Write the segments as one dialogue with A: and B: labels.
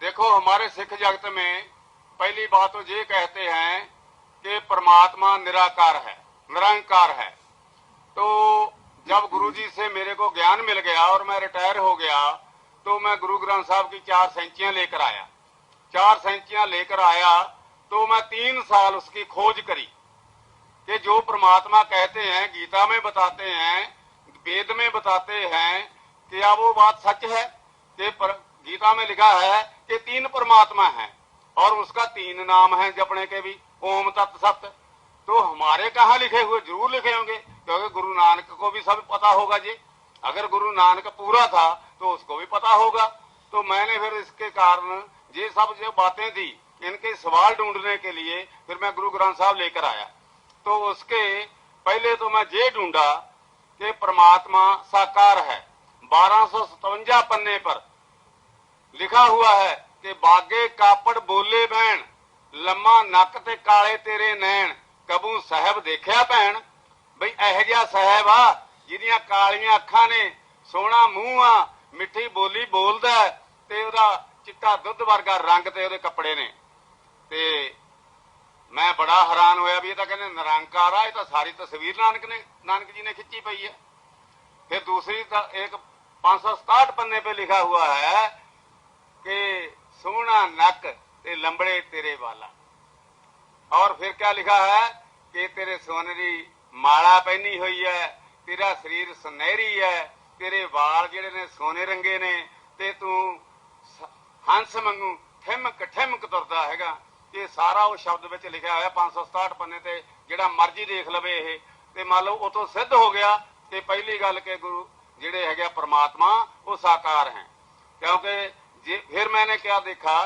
A: देखो, हमारे सिख जगत में पहली बात तो ये कहते हैं कि परमात्मा निराकार है, निरंकार है। तो जब गुरु जी से मेरे को ज्ञान मिल गया और मैं रिटायर हो गया तो मैं गुरु ग्रंथ साहब की चार सेंचियाँ लेकर आया। चार सेंचियाँ लेकर आया तो मैं तीन साल उसकी खोज करी कि जो परमात्मा कहते हैं, गीता में बताते हैं, वेद में बताते हैं, क्या वो बात सच है कि गीता में लिखा है कि तीन परमात्मा हैं और उसका तीन नाम है जपने के भी ओम तत् सत्य तो हमारे कहाँ लिखे हुए जरूर लिखे होंगे क्योंकि गुरु नानक को भी सब पता होगा जी अगर गुरु नानक पूरा था तो उसको भी पता होगा तो मैंने फिर इसके कारण ये सब जो बातें थी इनके सवाल ढूंढने के लिए फिर मैं गुरु ग्रंथ साहब लेकर आया तो उसके पहले तो मैं ये ढूंढा कि परमात्मा साकार है बारह पन्ने पर ਲਿਖਾ ਹੋਇਆ ਹੈ ਕਿ ਬਾਗੇ ਕਾਪੜ ਬੋਲੇ ਭੈਣ ਲੰਮਾ ਨੱਕ ਤੇ ਕਾਲੇ ਤੇਰੇ ਨੈਣ। ਕਬੂ ਸਹਿਬ ਦੇਖਿਆ ਭੈਣ? ਬਈ ਇਹ ਜਿਹਾ ਸਹਿਬ ਆ, ਜਿਹਦੀਆਂ ਕਾਲੀਆਂ ਅੱਖਾਂ ਨੇ, ਸੋਹਣਾ ਮੂੰਹ ਆ, ਮਿੱਠੀ ਬੋਲੀ ਬੋਲਦਾ ਤੇ ਉਹਦਾ ਚਿੱਟਾ ਦੁੱਧ ਵਰਗਾ ਰੰਗ ਤੇ ਉਹਦੇ ਕੱਪੜੇ ਨੇ। ਤੇ ਮੈਂ ਬੜਾ ਹੈਰਾਨ ਹੋਇਆ ਵੀ ਇਹ ਤਾਂ ਕਹਿੰਦੇ ਨਿਰੰਕਾਰ ਆ, ਇਹ ਤਾਂ ਸਾਰੀ ਤਸਵੀਰ ਨਾਨਕ ਨੇ ਨਾਨਕ ਜੀ ਨੇ ਖਿੱਚੀ ਪਈ ਹੈ। ਫਿਰ ਦੂਸਰੀ ਤਾਂ ਇੱਕ 567 ਪੰਨੇ ਤੇ ਲਿਖਾ ਹੋਇਆ ਹੈ ਕਿ ਸੋਹਣਾ ਨੱਕ ਤੇ ਲੰਬੜੇ ਤੇਰੇ ਵਾਲਾ। ਔਰ ਫਿਰ ਕਿਆ ਲਿਖਾ ਹੈ ਕਿ ਤੇਰੇ ਸੋਨੇ ਦੀ ਮਾਲਾ ਪਹਿਨੀ ਹੋਈ ਹੈ, ਤੇਰਾ ਸਰੀਰ ਸੁਨਹਿਰੀ ਹੈ, ਤੇਰੇ ਵਾਲ ਜਿਹੜੇ ਨੇ ਸੋਨੇ ਰੰਗੇ ਨੇ ਤੇ ਤੂੰ ਹੰਸ ਮੰਗੂ ਠਿਮਕ ਠਿਮਕ ਤੁਰਦਾ ਹੈਗਾ। ਇਹ ਸਾਰਾ ਉਹ ਸ਼ਬਦ ਵਿੱਚ ਲਿਖਿਆ ਹੋਇਆ 567 ਪੰਨੇ ਤੇ ਜਿਹੜਾ ਮਰਜ਼ੀ ਦੇਖ ਲਵੇ ਇਹ। ਤੇ ਮੰਨ ਲਓ ਉਤੋਂ ਸਿੱਧ ਹੋ ਗਿਆ ਤੇ ਪਹਿਲੀ ਗੱਲ ਕਿ ਗੁਰੂ ਜਿਹੜੇ ਹੈਗੇ ਪਰਮਾਤਮਾ, ਉਹ ਸਾਕਾਰ ਹੈ। ਕਿਉਂਕਿ जे, फिर मैंने क्या देखा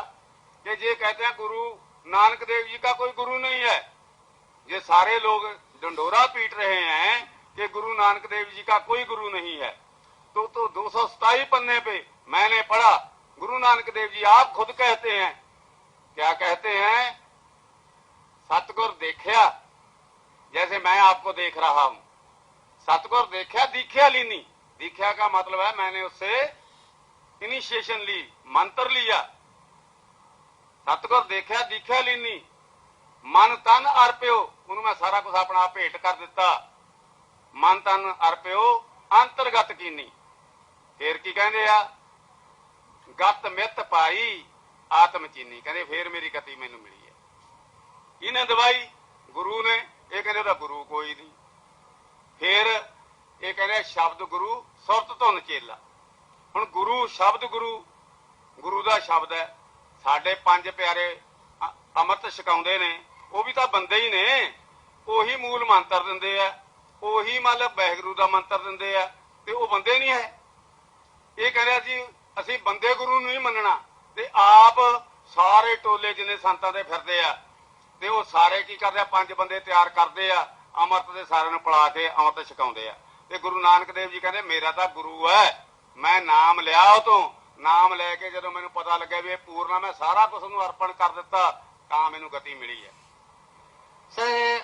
A: कि ये कहते हैं गुरु नानक देव जी का कोई गुरु नहीं है। ये सारे लोग डंडोरा पीट रहे हैं कि गुरु नानक देव जी का कोई गुरु नहीं है। तो तो दो सौ पन्ने पे मैंने पढ़ा, गुरु नानक देव जी आप खुद कहते हैं। क्या कहते हैं? सतगुर देखिया, जैसे मैं आपको देख रहा हूँ। सतगुर देखिया, दीख्या लीनी। दीख्या का मतलब है मैंने उससे ਇਨੀਸ਼ੀਏਸ਼ਨ ਲਈ, ਮੰਤਰ ਲਿਆ ਸਤਗੁਰ ਦੇਖਿਆ ਦੇਖਿਆ ਲੀਨੀ ਮਨ ਤਨ ਅਰਪਿਓ, ਉਹਨੂੰ ਮੈਂ ਸਾਰਾ ਕੁਝ ਆਪਣਾ ਆਪ ਭੇਟ ਕਰ ਦਿੱਤਾ। ਮਨ ਤਨ ਅਰਪਿਓ, ਅੰਤਰਗਤ ਕੀਨੀ। ਫੇਰ ਕੀ ਕਹਿੰਦੇ ਆ? ਗਤ ਮਿੱਤ ਪਾਈ, ਆਤਮ ਚੀਨੀ। ਕਹਿੰਦੇ ਫੇਰ ਮੇਰੀ ਗਤੀ ਮੈਨੂੰ ਮਿਲੀ ਹੈ। ਇਹਨੇ ਦਵਾਈ, ਗੁਰੂ ਨੇ, ਇਹ ਕਹਿੰਦੇ ਉਹਦਾ ਗੁਰੂ ਕੋਈ ਨਹੀਂ। ਫੇਰ ਇਹ ਕਹਿੰਦੇ ਸ਼ਬਦ ਗੁਰੂ ਸੁਰਤ ਤੋਂ ਨਚੇਲਾ ਹੁਣ ਗੁਰੂ ਸ਼ਬਦ ਗੁਰੂ ਗੁਰੂ ਦਾ ਸ਼ਬਦ ਹੈ। ਸਾਡੇ ਪੰਜ ਪਿਆਰੇ ਅ- ਅੰਮ੍ਰਿਤ ਛਕਾਉਂਦੇ ਨੇ, ਉਹ ਵੀ ਤਾਂ ਬੰਦੇ ਹੀ ਨੇ। ਉਹੀ ਮੂਲ ਮੰਤਰ ਦਿੰਦੇ ਆ, ਉਹੀ ਮਤਲਬ ਵਾਹਿਗੁਰੂ ਦਾ ਮੰਤਰ ਦਿੰਦੇ ਆ, ਤੇ ਉਹ ਬੰਦੇ ਨਹੀਂ ਹੈ। ਇਹ ਕਹਿੰਦੇ ਜੀ, ਅਸੀਂ ਬੰਦੇ ਗੁਰੂ ਨੂੰ ਨਹੀਂ ਮੰਨਣਾ। ਤੇ ਆਪ ਸਾਰੇ ਟੋਲੇ ਜਿੰਨੇ ਸੰਤਾਂ ਦੇ ਫਿਰਦੇ ਆ, ਤੇ ਉਹ ਸਾਰੇ ਕੀ ਕਰਦੇ ਆ, ਪੰਜ ਬੰਦੇ ਤਿਆਰ ਕਰਦੇ ਆ, ਅੰਮ੍ਰਿਤ ਦੇ ਸਾਰਿਆਂ ਨੂੰ ਪਿਲਾ ਕੇ ਅੰਮ੍ਰਿਤ ਛਕਾਉਂਦੇ ਆ। ਤੇ ਗੁਰੂ ਨਾਨਕ ਦੇਵ ਜੀ ਕਹਿੰਦੇ, ਮੇਰਾ ਤਾਂ ਗੁਰੂ ਹੈ। ਮੈਂ ਨਾਮ ਲਿਆ ਉਹ ਤੋਂ ਨਾਮ ਲੈ ਕੇ ਜਦੋਂ ਮੈਨੂੰ ਪਤਾ ਲੱਗਿਆ ਵੀ ਇਹ ਪੂਰਨਾ ਮੈਂ ਸਾਰਾ ਕੁਝ ਨੂੰ ਅਰਪਣ ਕਰ ਦਿੱਤਾ, ਤਾਂ ਮੈਨੂੰ ਗਤੀ ਮਿਲੀ ਹੈ।
B: ਸਰ